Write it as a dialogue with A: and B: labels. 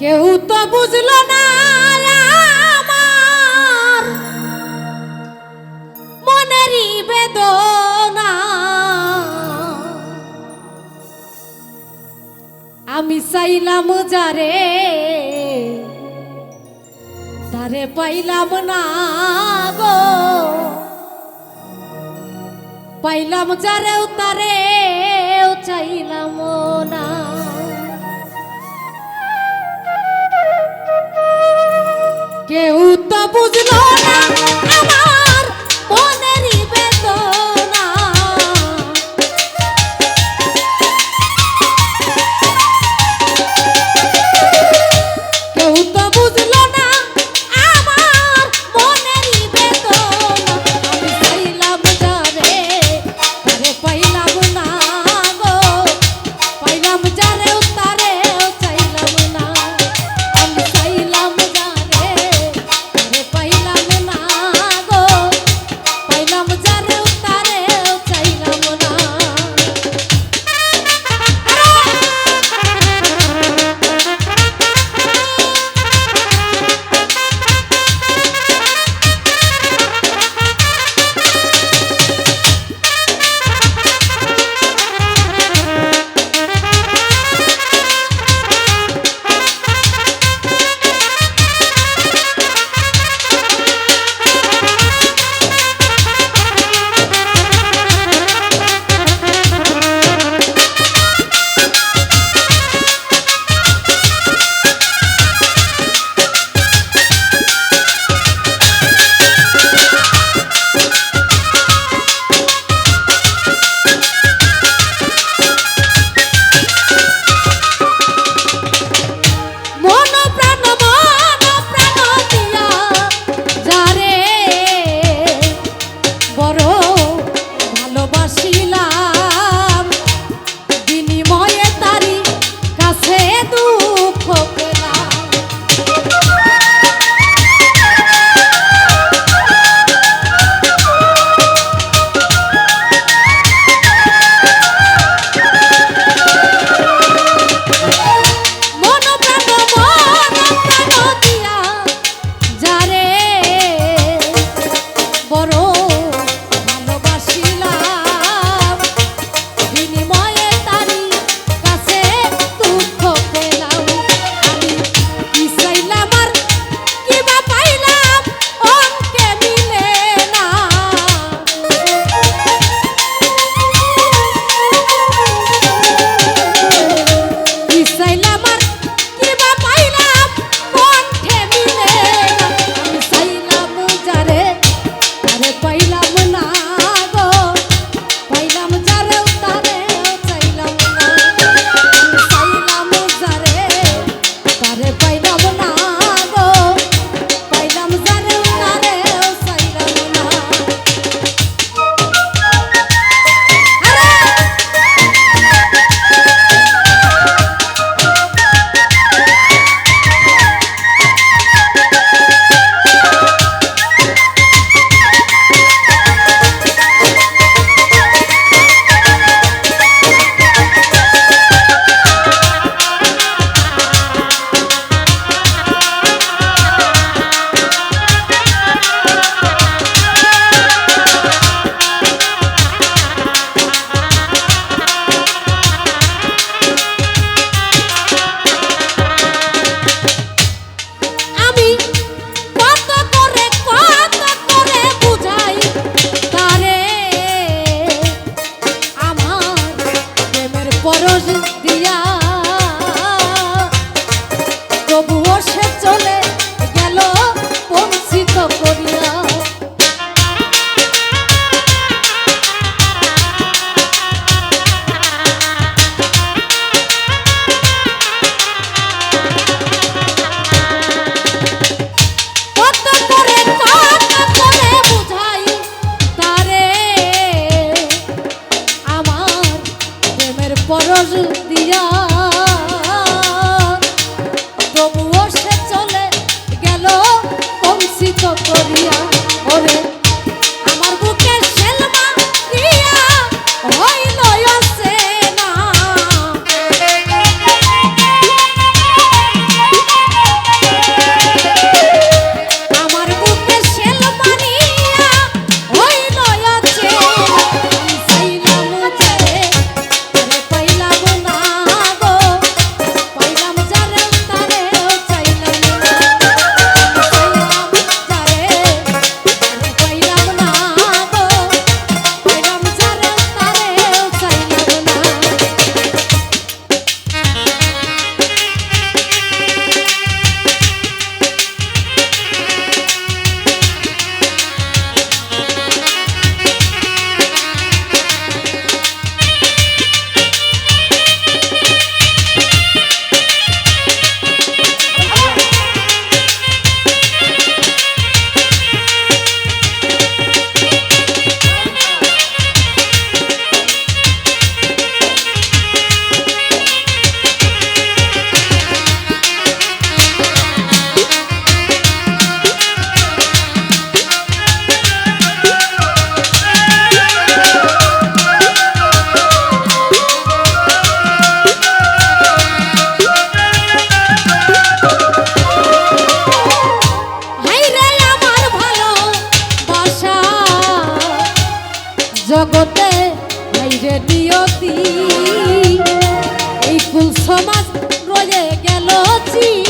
A: কেউ তো বুঝলো না আমার মনেরই বেদনা। আমি চাইলাম যারে, তারে পাইলাম না গো। পাইলাম যারেও তারেও চাইলাম না। কেউ তো বুঝলো না। চলে করিয়া ওরে যে নিয়তি এই ফুল সমাজ রয়ে গেল চি